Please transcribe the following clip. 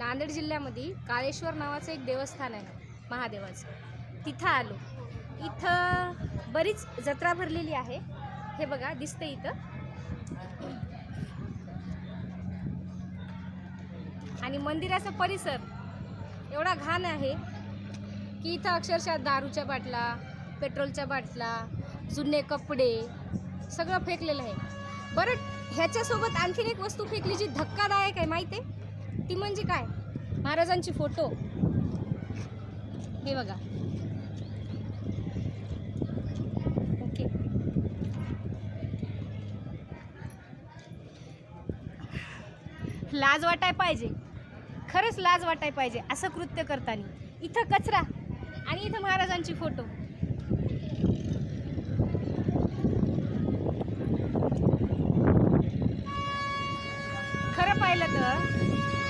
नांदेड जिल्ह्यामध्ये काळेश्वर नावाचं एक देवस्थान आहे महादेवाचं. तिथं आलो. इथं बरीच जत्रा भरलेली आहे. हे बघा दिसते इथं. आणि मंदिराचा परिसर एवढा घाण आहे की इथं अक्षरशः दारूच्या बाटला पेट्रोलच्या बाटला जुने कपडे सगळं फेकलेलं आहे. बरं ह्याच्यासोबत आणखीन एक वस्तू फेकली जी धक्कादायक आहे माहिती आहे? ती म्हणजे काय? महाराजांची फोटो. हे बघा. ओके. लाज वाटाय पाहिजे. खरंच लाज वाटाय पाहिजे असं कृत्य करताना. इथं कचरा आणि इथं महाराजांची फोटो. खरं पाहिलं तर